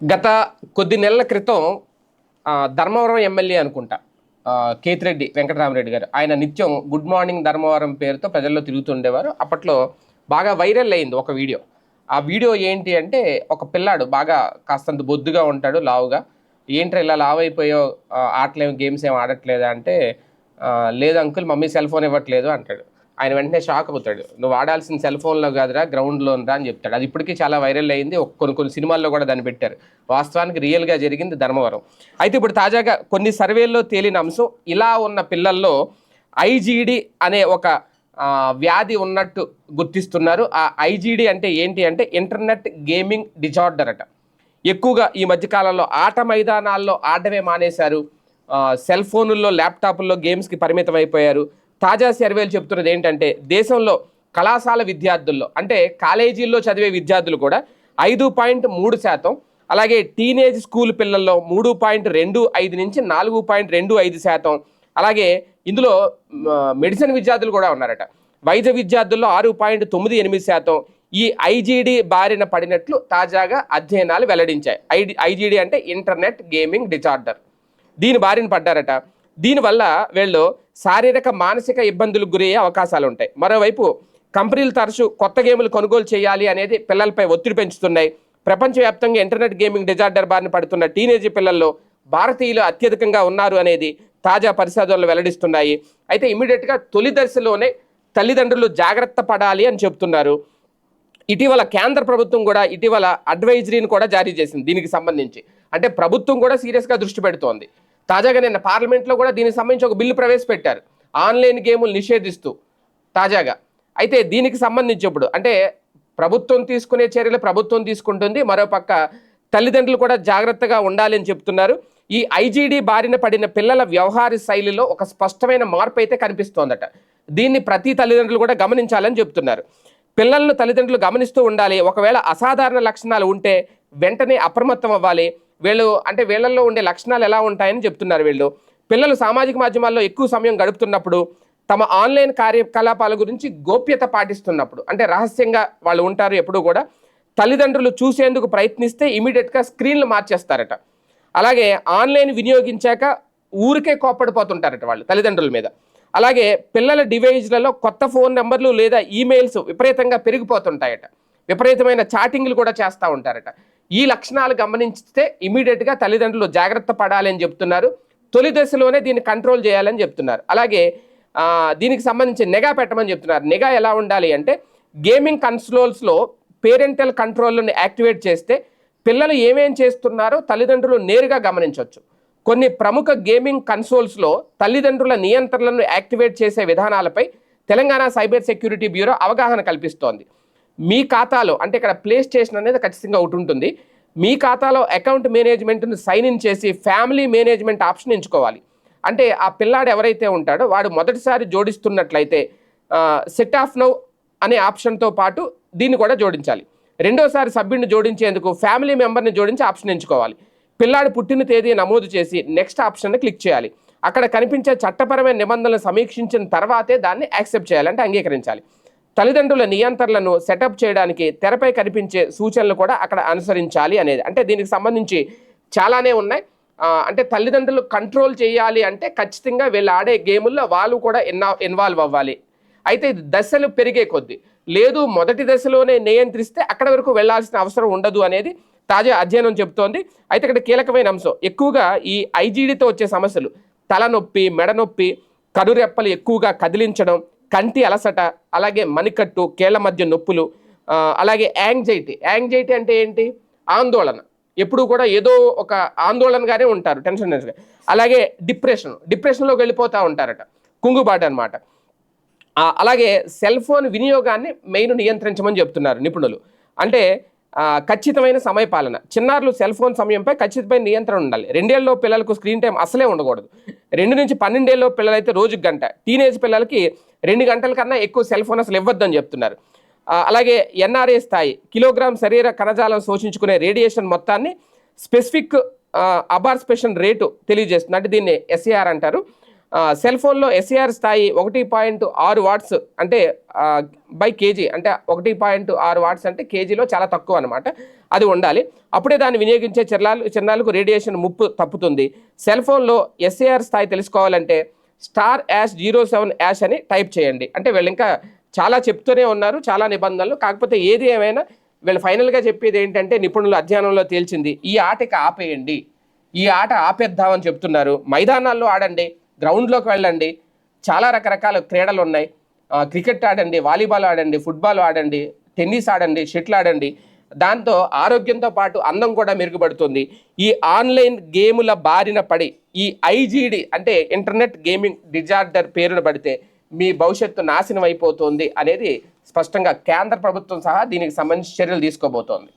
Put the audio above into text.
గత కొద్ది నెలల క్రితం ధర్మవరం ఎమ్మెల్యే అనుకుంటా కేతిరెడ్డి వెంకటరామరెడ్డి గారు. ఆయన నిత్యం గుడ్ మార్నింగ్ ధర్మవరం పేరుతో ప్రజల్లో తిరుగుతుండేవారు అప్పట్లో బాగా వైరల్ అయింది ఒక వీడియో. ఆ వీడియో ఏంటి అంటే ఒక పిల్లాడు బాగా కాస్తంత బొద్దుగా ఉంటాడు లావుగా. ఏంట్రా ఇలా లావు అయిపోయో ఆటలేం గేమ్స్ ఏం ఆడట్లేదా అంటే లేదు అంకుల్ మమ్మీ సెల్ ఫోన్ ఇవ్వట్లేదు అంటాడు. ఆయన వెంటనే షాక్ అవుతాడు. నువ్వు ఆడాల్సిన సెల్ ఫోన్లో కాదురా గ్రౌండ్లోనరా అని చెప్తాడు. అది ఇప్పటికీ చాలా వైరల్ అయింది. కొన్ని కొన్ని సినిమాల్లో కూడా దాన్ని పెట్టారు. వాస్తవానికి రియల్గా జరిగింది ధర్మవరం. అయితే ఇప్పుడు తాజాగా కొన్ని సర్వేల్లో తేలిన అంశం ఇలా ఉన్న పిల్లల్లో ఐజీడి అనే ఒక వ్యాధి ఉన్నట్టు గుర్తిస్తున్నారు. ఆ ఐజీడి అంటే ఏంటి అంటే ఇంటర్నెట్ గేమింగ్ డిజార్డర్ అట. ఎక్కువగా ఈ మధ్యకాలంలో ఆట మైదానాల్లో ఆడమే మానేశారు. సెల్ ఫోనుల్లో ల్యాప్టాప్ల్లో గేమ్స్కి పరిమితం అయిపోయారు తాజా సర్వేలు చెబుతున్నది ఏంటంటే దేశంలో కళాశాల విద్యార్థుల్లో అంటే కాలేజీల్లో చదివే విద్యార్థులు కూడా ఐదు పాయింట్ మూడు శాతం అలాగే టీనేజ్ స్కూల్ పిల్లల్లో మూడు పాయింట్ రెండు ఐదు నుంచి నాలుగు పాయింట్ రెండు ఐదు శాతం అలాగే ఇందులో మెడిసిన్ విద్యార్థులు కూడా ఉన్నారట. వైద్య విద్యార్థుల్లో ఆరు పాయింట్ తొమ్మిది ఎనిమిది శాతం ఈ ఐజీడీ బారిన పడినట్లు తాజాగా అధ్యయనాలు వెల్లడించాయి. ఐడి ఐజీడీ అంటే ఇంటర్నెట్ గేమింగ్ డిజార్డర్. దీని బారిన పడ్డారట. దీనివల్ల వీళ్ళు శారీరక మానసిక ఇబ్బందులకు గురయ్యే అవకాశాలు ఉంటాయి మరోవైపు కంపెనీలు తరచూ కొత్త గేములు కొనుగోలు చేయాలి అనేది పిల్లలపై ఒత్తిడి పెంచుతున్నాయి. ప్రపంచవ్యాప్తంగా ఇంటర్నెట్ గేమింగ్ డిజార్డర్ బారిన పడుతున్న టీనేజీ పిల్లల్లో భారతీయులు అత్యధికంగా ఉన్నారు అనేది తాజా పరిశోధనలు వెల్లడిస్తున్నాయి. అయితే ఇమీడియట్గా తొలి దశలోనే తల్లిదండ్రులు జాగ్రత్త పడాలి అని చెప్తున్నారు ఇటీవల కేంద్ర ప్రభుత్వం కూడా ఇటీవల అడ్వైజరీని కూడా జారీ చేసింది దీనికి సంబంధించి. అంటే ప్రభుత్వం కూడా సీరియస్గా దృష్టి పెడుతోంది. తాజాగా నిన్న పార్లమెంట్లో కూడా దీనికి సంబంధించి ఒక బిల్లు ప్రవేశపెట్టారు. ఆన్లైన్ గేములు నిషేధిస్తూ తాజాగా. అయితే దీనికి సంబంధించి ఇప్పుడు అంటే ప్రభుత్వం తీసుకునే చర్యలు ప్రభుత్వం తీసుకుంటుంది మరోపక్క తల్లిదండ్రులు కూడా జాగ్రత్తగా ఉండాలి అని చెప్తున్నారు. ఈ ఐజీడీ బారిన పడిన పిల్లల వ్యవహార శైలిలో ఒక స్పష్టమైన మార్పు అయితే కనిపిస్తోందట. దీన్ని ప్రతి తల్లిదండ్రులు కూడా గమనించాలని చెప్తున్నారు. పిల్లలను తల్లిదండ్రులు గమనిస్తూ ఉండాలి. ఒకవేళ అసాధారణ లక్షణాలు ఉంటే వెంటనే అప్రమత్తం అవ్వాలి. వీళ్ళు అంటే వీళ్ళల్లో ఉండే లక్షణాలు ఎలా ఉంటాయని చెప్తున్నారు వీళ్ళు. పిల్లలు సామాజిక మాధ్యమాల్లో ఎక్కువ సమయం గడుపుతున్నప్పుడు తమ ఆన్లైన్ కార్యకలాపాల గురించి గోప్యత పాటిస్తున్నప్పుడు అంటే రహస్యంగా వాళ్ళు ఉంటారు ఎప్పుడు కూడా తల్లిదండ్రులు చూసేందుకు ప్రయత్నిస్తే ఇమీడియట్గా స్క్రీన్లు మార్చేస్తారట. అలాగే ఆన్లైన్ వినియోగించాక ఊరికే కోప్పడిపోతుంటారట వాళ్ళు తల్లిదండ్రుల మీద. అలాగే పిల్లల డివైజ్లలో కొత్త ఫోన్ నెంబర్లు లేదా ఈమెయిల్స్ విపరీతంగా పెరిగిపోతుంటాయట. విపరీతమైన చాటింగ్లు కూడా చేస్తూ ఉంటారట. ఈ లక్షణాలు గమనించితే ఇమీడియట్గా తల్లిదండ్రులు జాగ్రత్త పడాలి అని చెప్తున్నారు. తొలి దశలోనే దీన్ని కంట్రోల్ చేయాలని చెప్తున్నారు. అలాగే దీనికి సంబంధించి నిఘా పెట్టమని చెప్తున్నారు. నిఘా ఎలా ఉండాలి అంటే గేమింగ్ కన్సోల్స్లో పేరెంటల్ కంట్రోల్ని యాక్టివేట్ చేస్తే పిల్లలు ఏమేం చేస్తున్నారో తల్లిదండ్రులు నేరుగా గమనించవచ్చు. కొన్ని ప్రముఖ గేమింగ్ కన్సోల్స్లో తల్లిదండ్రుల నియంత్రణలను యాక్టివేట్ చేసే విధానాలపై తెలంగాణ సైబర్ సెక్యూరిటీ బ్యూరో అవగాహన కల్పిస్తోంది. మీ ఖాతాలో అంటే ఇక్కడ ప్లే స్టేషన్ అనేది ఖచ్చితంగా ఒకటి ఉంటుంది. మీ ఖాతాలో అకౌంట్ మేనేజ్మెంట్ను సైన్ ఇన్ చేసి ఫ్యామిలీ మేనేజ్మెంట్ ఆప్షన్ ఎంచుకోవాలి. అంటే ఆ పిల్లాడు ఎవరైతే ఉంటాడో వాడు మొదటిసారి జోడిస్తున్నట్లయితే సెట్ ఆఫ్ నౌ అనే ఆప్షన్తో పాటు దీన్ని కూడా జోడించాలి. రెండోసారి సభ్యుడిని జోడించేందుకు ఫ్యామిలీ మెంబర్ని జోడించి ఆప్షన్ ఎంచుకోవాలి. పిల్లాడు పుట్టిన తేదీ నమోదు చేసి నెక్స్ట్ ఆప్షన్ని క్లిక్ చేయాలి. అక్కడ కనిపించే చట్టపరమైన నిబంధనలు సమీక్షించిన తర్వాతే దాన్ని యాక్సెప్ట్ చేయాలి అంటే అంగీకరించాలి. తల్లిదండ్రుల నియంత్రణలను సెటప్ చేయడానికి తెరపై కనిపించే సూచనలు కూడా అక్కడ అనుసరించాలి అనేది. అంటే దీనికి సంబంధించి చాలానే ఉన్నాయి. అంటే తల్లిదండ్రులు కంట్రోల్ చేయాలి అంటే ఖచ్చితంగా వీళ్ళు ఆడే గేముల్లో వాళ్ళు కూడా ఇన్నా ఇన్వాల్వ్ అవ్వాలి. అయితే దశలు పెరిగే కొద్దీ. లేదు మొదటి దశలోనే నియంత్రిస్తే అక్కడ వరకు వెళ్ళాల్సిన అవసరం ఉండదు అనేది తాజా అధ్యయనం చెబుతోంది. అయితే ఇక్కడ కీలకమైన అంశం. ఎక్కువగా ఈ ఐజీడీతో వచ్చే సమస్యలు. తలనొప్పి మెడ నొప్పి కనురెప్పలు ఎక్కువగా కదిలించడం కంటి అలసట అలాగే మణికట్టు కేళ్ళ మధ్య నొప్పులు అలాగే యాంగ్జైటీ. యాంగ్జైటీ అంటే ఏంటి? ఆందోళన. ఎప్పుడు కూడా ఏదో ఒక ఆందోళనగానే ఉంటారు టెన్షన్ టెన్షన్ అలాగే డిప్రెషన్. డిప్రెషన్లోకి వెళ్ళిపోతూ ఉంటారట. కుంగుబాటు అనమాట అలాగే సెల్ ఫోన్ వినియోగాన్ని మెయిన్ నియంత్రించమని చెప్తున్నారు నిపుణులు. అంటే ఖచ్చితమైన సమయపాలన. చిన్నారులు సెల్ ఫోన్ సమయంపై ఖచ్చితమైన నియంత్రణ ఉండాలి. రెండేళ్ళలో పిల్లలకు స్క్రీన్ టైం అసలే ఉండకూడదు. రెండు నుంచి పన్నెండేళ్ళలో పిల్లలైతే రోజుకి గంట. టీనేజ్ పిల్లలకి రెండు గంటల కన్నా ఎక్కువ సెల్ ఫోన్ అసలు ఇవ్వద్దని చెప్తున్నారు. అలాగే ఎన్ఆర్ఏ స్థాయి కిలోగ్రామ్ శరీర కణజాలం శోషించుకునే రేడియేషన్ మొత్తాన్ని స్పెసిఫిక్ అబార్స్పెషన్ రేటు తెలియజేస్తుంది. అంటే దీన్ని ఎస్ఏఆర్ అంటారు. సెల్ ఫోన్లో ఎస్ఏఆర్ స్థాయి ఒకటి పాయింట్ ఆరు వాట్స్ అంటే బై కేజీ అంటే ఒకటి పాయింట్ ఆరు వాట్స్ అంటే కేజీలో చాలా తక్కువ అనమాట అది ఉండాలి. అప్పుడే దాన్ని వినియోగించే చిరణాలు చిరణాలకు రేడియేషన్ ముప్పు తప్పుతుంది. సెల్ ఫోన్లో ఎస్ఏఆర్ స్థాయి తెలుసుకోవాలంటే star hash zero seven hash అని టైప్ చేయండి. అంటే వీళ్ళు ఇంకా చాలా చెప్తూనే ఉన్నారు చాలా నిబంధనలు. కాకపోతే ఏది ఏమైనా వీళ్ళు ఫైనల్గా చెప్పేది ఏంటంటే నిపుణుల అధ్యయనంలో తేల్చింది ఈ ఆటకి ఆపేయండి. ఈ ఆట ఆపేద్దామని చెప్తున్నారు. మైదానాల్లో ఆడండి. గ్రౌండ్లోకి వెళ్ళండి. చాలా రకరకాల క్రీడలు ఉన్నాయి. క్రికెట్ ఆడండి వాలీబాల్ ఆడండి ఫుట్బాల్ ఆడండి టెన్నిస్ ఆడండి షటిల్ ఆడండి. దాంతో ఆరోగ్యంతో పాటు అందం కూడా మెరుగుపడుతుంది. ఈ ఆన్లైన్ గేముల బారిన పడి ఈ ఐజీడి అంటే ఇంటర్నెట్ గేమింగ్ డిజార్డర్ పేరున పడితే మీ భవిష్యత్తు నాశనం అయిపోతుంది అనేది స్పష్టంగా కేంద్ర ప్రభుత్వం సహా దీనికి సంబంధించి చర్యలు తీసుకోబోతోంది.